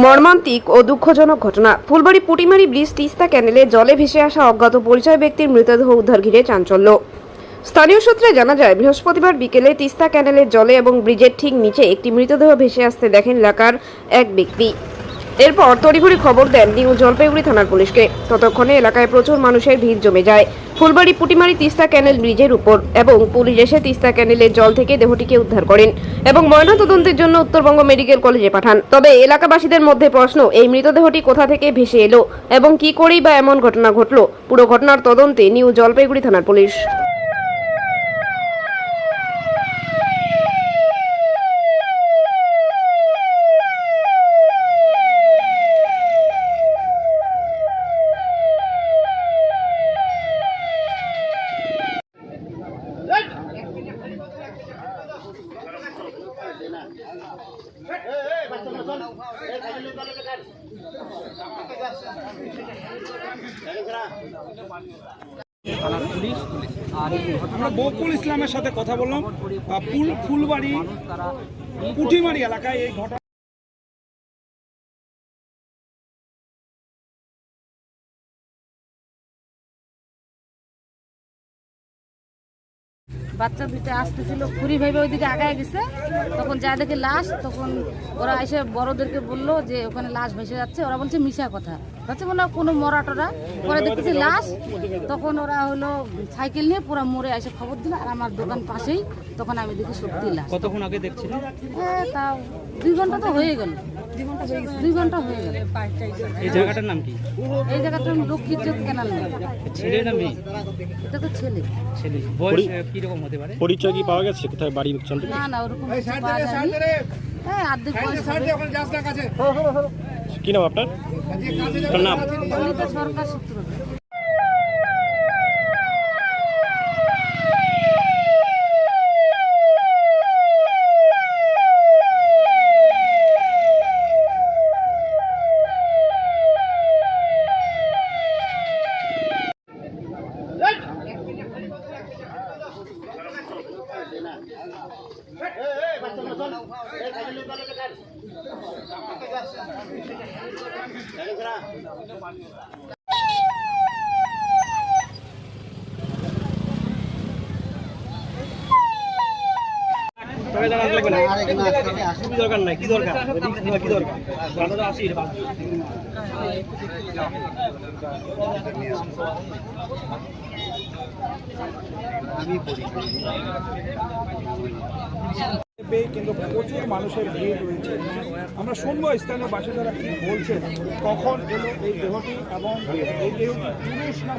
মর্মান্তিক ও দুঃখজনক ঘটনা। ফুলবাড়ি পুটিমারি ব্রিজ তিস্তা ক্যানেলে জলে ভেসে আসা অজ্ঞাত পরিচয় ব্যক্তির মৃতদেহ উদ্ধার ঘিরে চাঞ্চল্য। স্থানীয় সূত্রে জানা যায়, বৃহস্পতিবার বিকেলে তিস্তা ক্যানেলের জলে এবং ব্রিজের ঠিক নিচে একটি মৃতদেহ ভেসে আসতে দেখেন এলাকার এক ব্যক্তি। এরপর তড়িঘড়ি খবর দেন নিউ জলপাইগুড়ি থানার পুলিশকে। ততক্ষণে এলাকায় প্রচুর মানুষের ভিড় জমে যায়। ফুলবাড়ি, পুটিমারি তিস্তা ক্যানেল ব্রিজের উপর এবং পুলিশ এসে তিস্তা ক্যানেলের জল থেকে দেহটিকে উদ্ধার করেন এবং ময়নাতদন্তের জন্য উত্তরবঙ্গ মেডিকেল কলেজে পাঠান। তবে এলাকাবাসীদের মধ্যে প্রশ্ন, এই মৃতদেহটি কোথা থেকে ভেসে এলো এবং কি করেই বা এমন ঘটনা ঘটলো? পুরো ঘটনার তদন্তে নিউ জলপাইগুড়ি থানার পুলিশ। আমরা বকুল ইসলামের সাথে কথা বললাম। ফুলবাড়ি পুটিমারি এলাকায় এই ঘটনা বাচ্চা দুইটা আসতেছিল খুরি ভাইবে ওইদিকে আগায় গেছে। তখন যা দেখে লাশ, তখন ওরা এসে বড়দেরকে বলল যে ওখানে লাশ ভেসে যাচ্ছে। ওরা বলছে মিশা কথা। হচ্ছে মনে হয় কোনো মরা টরা। পরে দেখতেছি লাশ তখন ওরা হলো সাইকেল নিয়ে পুরো মোড়ে এসে খবর দিল আর আমার দোকান পাশেই তখন আমি দেখি সত্যি লাশ। কতক্ষণ আগে দেখছিলেন? এ, তাও দুই ঘণ্টা তো হয়ে গেল। দুই ঘণ্টা হয়ে গেল। এই জায়গাটার নাম কি? এই জায়গাটা লক্ষ্মীর চোখ কেনাল ছেলে না মেয়ে? এটা তো ছেলে। ছেলে। বয়স কীরকম হতে পারে? পরিচয় কি পাওয়া গেছে? কোথায় বাড়ি না না ওরকম হ্যাঁ বয়স কি নাম আপনার আপনার নাম সরকার সূত্র তবে জানা দরকার নাই? কি দরকার? কি দরকার? আসি এটা পেয়ে কিন্তু প্রচুর মানুষের ভিড় রয়েছে। আমরা শুনব স্থানীয় বাসিন্দারা কি বলছেন। কখন এলো এই দেহটি এবং এই দেহটি পুরুষ না